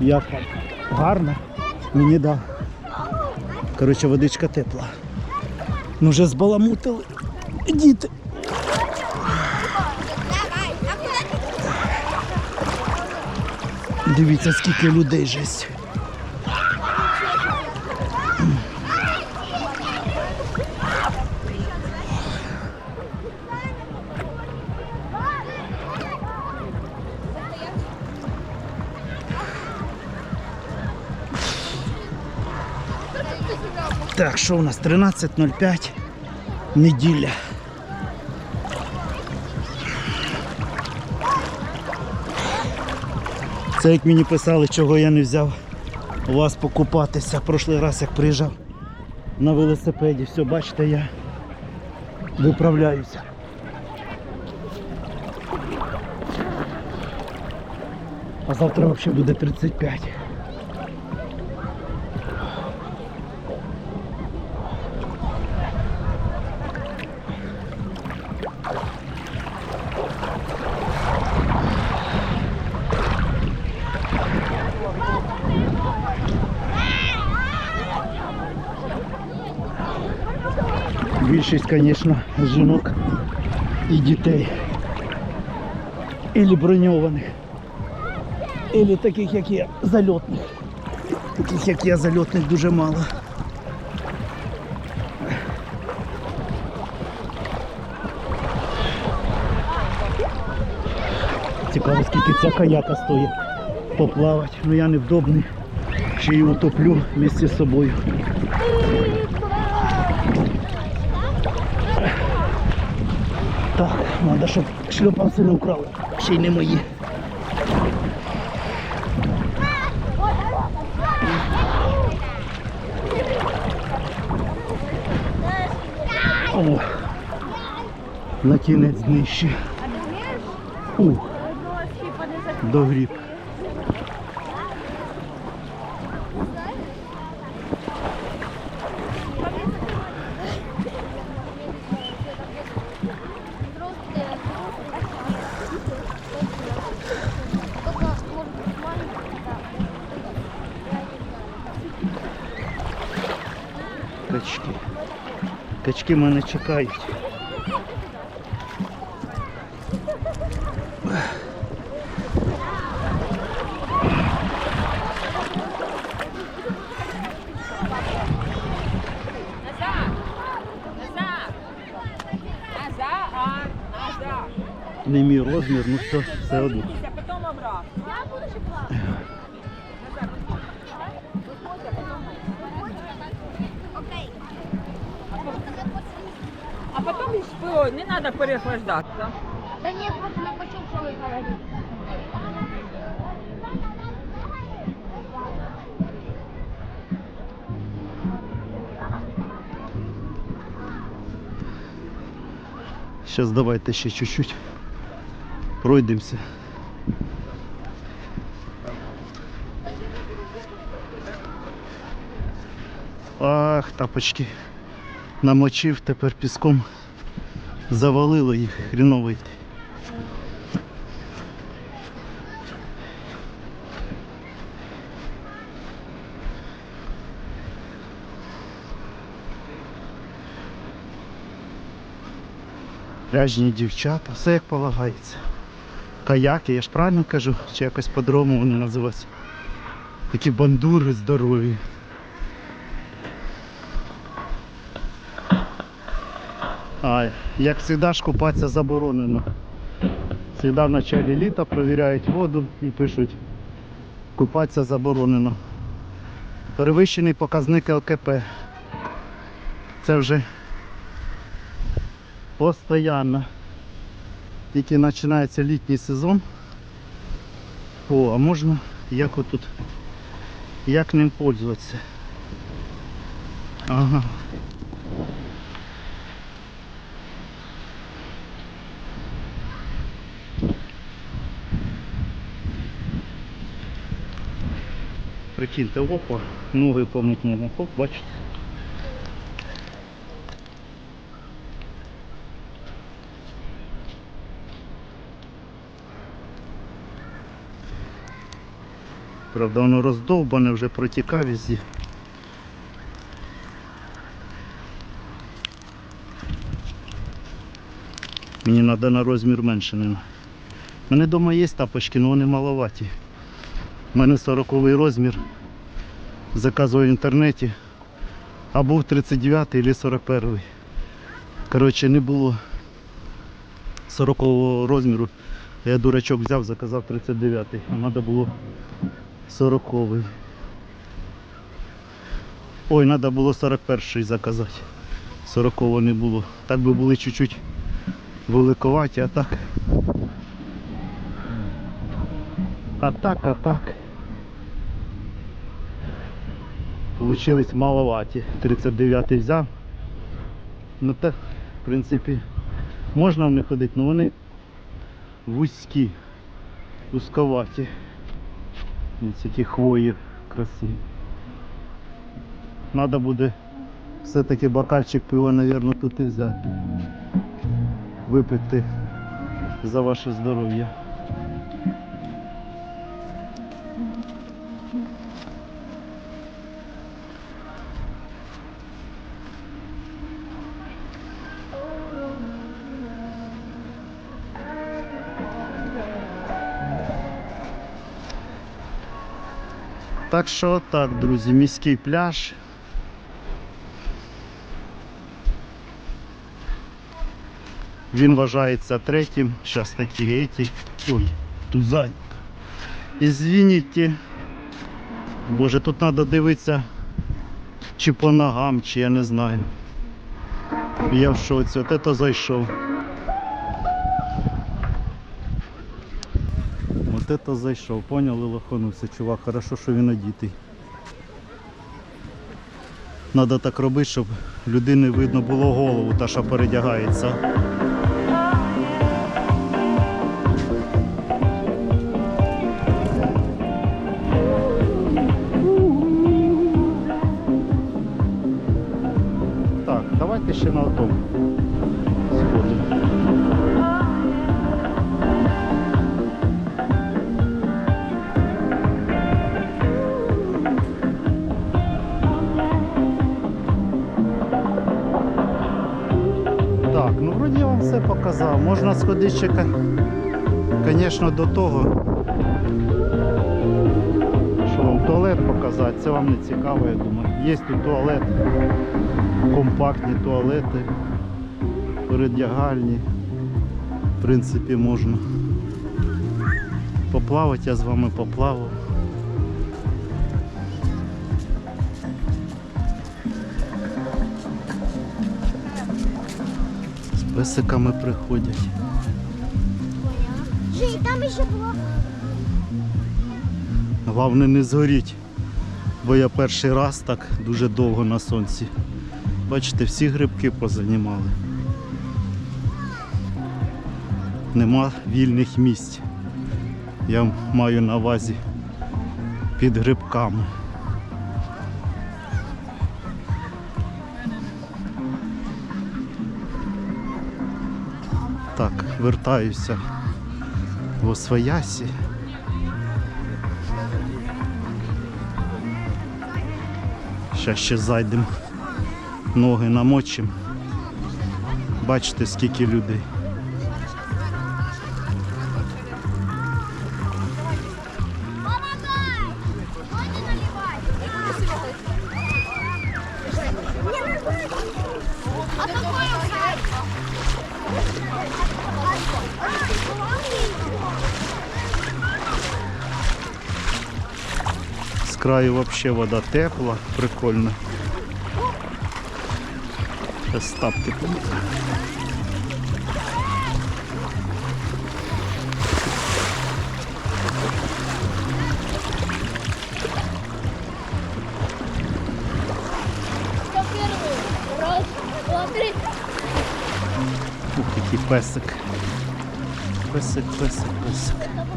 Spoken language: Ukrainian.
Як вам? Гарно? Мені да. Коротше, водичка тепла. Ну вже збаламутили. Діти. Дивіться, скільки людей жесть. Так, що у нас? 13.05. Неділя. Це як мені писали, чого я не взяв у вас покупатися. Прошлий раз як приїжджав на велосипеді. Все, бачите, я виправляюся. А завтра взагалі буде 35. Більшість, звісно, жінок і дітей. Ілі броньованих. Ілі таких, як я, зальотних. Таких, як я, зальотних дуже мало. Цікаво, скільки ця каяка стоїть поплавати. Ну я невдобний. Ще й утоплю вместе з собою. Так, треба, щоб шльопанці не украли. Ще й не мої. О, на кінець нижче. Ух, до Качки. Качки мене чекають. Не мій розмір, ну все, все одно. Пилою не треба переохлаждатися. Да нет, просто не почув, що ви говорите. Зараз давайте ще чуть-чуть пройдемося. Ах, тапочки. Намочив, тепер піском завалило їх хріново йти. Ряжні дівчата, все як полагається. Каяки, я ж правильно кажу, чи якось по-другому вони називаються. Такі бандури здорові. А, як завжди ж купатися заборонено. Завжди в началі літа перевіряють воду і пишуть купатися заборонено. Перевищений показник ЛКП. Це вже Постоянно. Тільки починається літній сезон. О, а можна як отут, як ним пользуватися. Ага. Прикиньте, опа, ноги помить можна. Хоп, бачите. Правда, воно роздовбане, вже протікав везде. Мені треба на розмір менше. У мене вдома є тапочки, але вони маловаті. У мене 40 розмір. Заказував в інтернеті. А був 39 або 41. Коротше, не було 40 розміру. Я дурачок взяв, заказав 39 а треба було 40-й. Ой, треба було 41 заказати. 40 не було. Так би були чуть-чуть великоваті, а так. А так, а так. Получились маловаті. 39 взяв. Ну так, в принципі, можна в них ходити, але вони вузькі, узковаті. Ось які хвої красиві. Надо буде все-таки бокальчик пива, мабуть, тут і взяти. Випити за ваше здоров'я. Так що так, друзі, міський пляж. Він вважається третім. Зараз такі гейті. Ой, тут зайнято. Ізвініть. Боже, тут треба дивитися чи по ногам, чи я не знаю. Я в шоці, от це зайшов. От это зайшов, поняли, лоханувся, чувак, хорошо, що він одітий. Надо так робити, щоб людини видно було голову, та що передягається. Так, давайте ще на тому сходимо. Вам. Можна сходити ще, звісно, до того. Що вам туалет показати, це вам не цікаво, я думаю. Є тут туалет, компактні туалети, передягальні. В принципі, можна. Поплавати я з вами поплавав. Песиками приходять. Жень, там еще было. Головне не згоріть, бо я перший раз так дуже довго на сонці. Бачите, всі грибки позанімали. Нема вільних місць. Я маю на увазі під грибками. Так, вертаюся в Освоясі. Зараз ще зайдемо, ноги намочимо. Бачите, скільки людей. Краю взагалі вода тепла, прикольно. Зараз тапки помити. Ух, який песик. Песик, песик, песик.